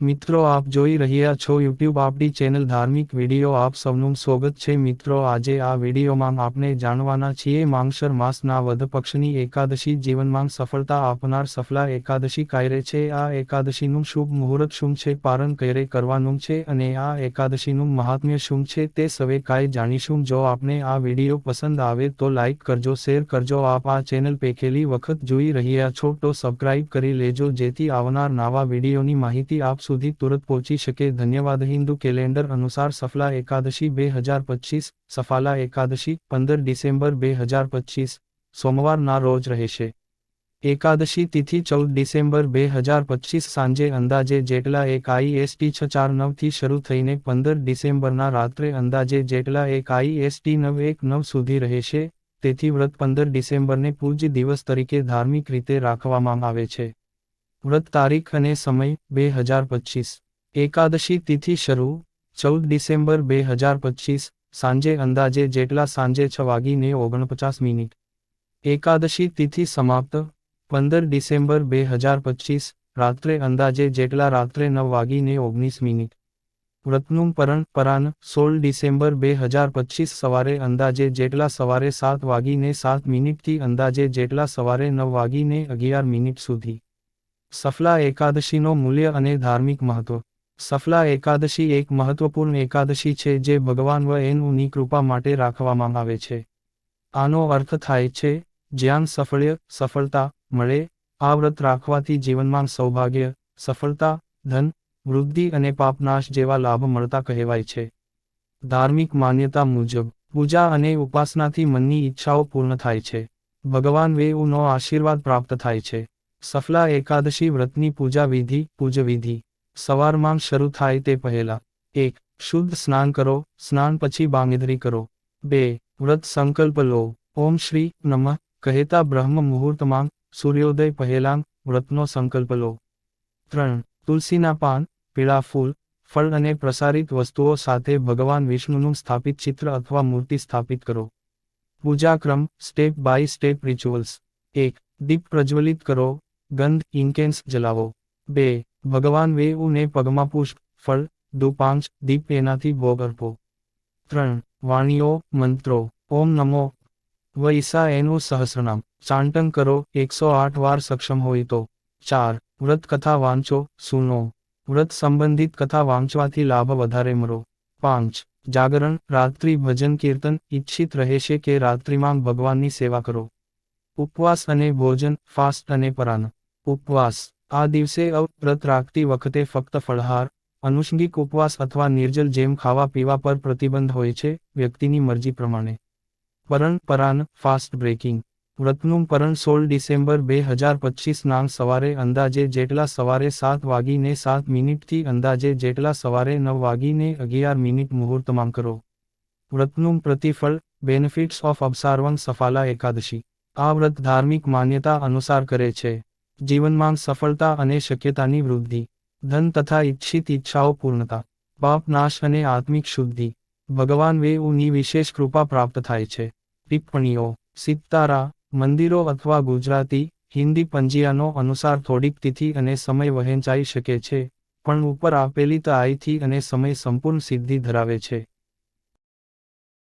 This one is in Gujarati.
મિત્રો આપ જોઈ રહ્યા છો યુટ્યુબ આપણી ચેનલ ધાર્મિક વીડિયો. આપ સૌનું સ્વાગત છે મિત્રો. આજે આ વિડીયોમાં આપણે જાણવાના છીએ માંગશર માસના વધ પક્ષની એકાદશી જીવનમાં સફળતા આપનાર સફલા એકાદશી કાયરે છે. આ એકાદશીનું શુભ મુહૂર્ત શું છે? પારણ કયરે કરવાનું છે અને આ એકાદશીનું મહાત્મ્ય શું છે તે સવે કાંઈ જાણીશું. જો આપને આ વીડિયો પસંદ આવે તો લાઇક કરજો, શેર કરજો. આપ આ ચેનલ પેખેલી વખત જોઈ રહ્યા છો તો સબસ્ક્રાઇબ કરી લેજો. જેથી આવનાર નવા વિડીયોની માહિતી આપ સુધી તુરંત પહોંચી શકે. ધન્યવાદ. હિન્દુ કેલેન્ડર અનુસાર સફલા એકાદશી બે હજાર પચીસ, સફાલા એકાદશી પંદર ડિસેમ્બર બે હજાર પચીસ, સોમવારના રોજ રહેશે. એકાદશી તિથિ ચૌદ ડિસેમ્બર બે હજાર પચીસ સાંજે અંદાજે જેટલા એક આઈએસટી છ ચાર નવથી શરૂ થઈને પંદર ડિસેમ્બરના રાત્રે અંદાજે જેટલા એક આઈએસટી નવ એક નવ સુધી રહેશે. તેથી વ્રત પંદર ડિસેમ્બરને પૂજ્ય દિવસ તરીકે ધાર્મિક રીતે રાખવામાં આવે છે. વ્રત તારીખ અને સમય, બે હજાર પચીસ. એકાદશી તિથિ શરૂ, ચૌદ ડિસેમ્બર બે હજાર પચીસ, સાંજે અંદાજે જેટલા સાંજે છ વાગીને ઓગણપચાસ મિનિટ. એકાદશી તિથિ સમાપ્ત, પંદર ડિસેમ્બર બે હજાર પચીસ, રાત્રે અંદાજે જેટલા રાત્રે નવ વાગીને ઓગણીસ મિનિટ. વ્રતનું પરણ, પરાન, સોળ ડિસેમ્બર બે હજાર પચીસ સવારે અંદાજે જેટલા સવારે સાત વાગીને સાત મિનિટથી અંદાજે જેટલા સવારે નવ વાગીને અગિયાર મિનિટ સુધી. સફલા એકાદશીનો મૂલ્ય અને ધાર્મિક મહત્વ. સફલા એકાદશી એક મહત્વપૂર્ણ એકાદશી છે જે ભગવાન વ એનની કૃપા માટે રાખવામાં આવે છે. આનો અર્થ થાય છે, જ્યાં સફળ્ય, સફળતા, મળે, આ વ્રત રાખવાથી જીવનમાં સૌભાગ્ય, સફળતા, ધન, વૃદ્ધિ અને પાપનાશ જેવા લાભ મળતા કહેવાય છે. ધાર્મિક માન્યતા મુજબ, પૂજા અને ઉપાસનાથી મનની ઈચ્છાઓ પૂર્ણ થાય છે. ભગવાન વેઉનો આશીર્વાદ પ્રાપ્ત થાય છે. સફલા એકાદશી વ્રતની પૂજા વિધિ પૂજવિધિ. સવારમાં શરૂ થાય તે પહેલા, એક, શુદ્ધ સ્નાન કરો, સ્નાન પછી બાંગધરી કરો. બે, વ્રત સંકલ્પ લો. ઓમ શ્રી નમઃ. કહેતા બ્રહ્મ મુહૂર્તમાં સૂર્યોદય પહેલાં વ્રતનો સંકલ્પ લો. ત્રણ, તુલસીના પાન, પીળા ફૂલ, ફળ અને પ્રસારિત વસ્તુઓ સાથે ભગવાન વિષ્ણુનું સ્થાપિત ચિત્ર અથવા મૂર્તિ સ્થાપિત કરો. પૂજાક્રમ, સ્ટેપ બાય સ્ટેપ રિચ્યુઅલ્સ. એક, દીપ પ્રજ્વલિત કરો. ગંધ ઇન્કેન્સ જલાવો. બે, ભગવાન વેઉને પગમાં પુષ્પ, ફળ દુપાંચ દીપ એનાથી ભોગ અર્પો. ત્રણ, વાણીઓ, મંત્રો, ઓમ નમો. વૈસા એનું સહસ્રનામ. ચાંટન કરો, એકસો આઠ વાર સક્ષમ હોય તો. ચાર, વ્રત કથા વાંચો, સુનો. વ્રત સંબંધિત કથા વાંચવાથી લાભ વધારે મરો. પાંચ, જાગરણ, રાત્રિ ભજન કીર્તન, ઈચ્છિત રહેશે કે રાત્રિમાં ભગવાનની સેવા કરો. ઉપવાસ અને ભોજન, ફાસ્ટ અને પરાન. ઉપવાસ. આ દિવસે વ્રત રાખતી વખતે ફક્ત ફળહાર, અનુષંગિક ઉપવાસ અથવા નિર્જલ જેમ ખાવા પીવા પર પ્રતિબંધ હોય છે, વ્યક્તિની મરજી પ્રમાણે. પરણ પરાન ફાસ્ટ બ્રેકિંગ. વ્રતનું પરણ સોળ ડિસેમ્બર બે હજાર પચીસ નામ સવારે અંદાજે જેટલા સવારે સાત વાગીને સાત મિનિટથી અંદાજે જેટલા સવારે નવ વાગીને અગિયાર મિનિટ મુહૂર્તમાં કરો. વ્રતનું પ્રતિફળ benefits of observing Saphala Ekadashi. આ વ્રત ધાર્મિક માન્યતા અનુસાર કરે છે. જીવનમાં સફળતા અને શક્યતાની વૃદ્ધિ, ધન તથા ઈચ્છિત ઈચ્છાઓ પૂર્ણતા, પાપ નાશ અને આત્મિક શુદ્ધિ, ભગવાન વેઉની વિશેષ કૃપા પ્રાપ્ત થાય છે. ટિપ્પણીઓ, સિતારા, મંદિરો અથવા ગુજરાતી, હિન્દી પંજીયાનો અનુસાર થોડીક તિથિ અને સમય વહેંચાઈ શકે છે, પણ ઉપર આપેલી તાઈથી અને સમય સંપૂર્ણ સિદ્ધિ ધરાવે છે.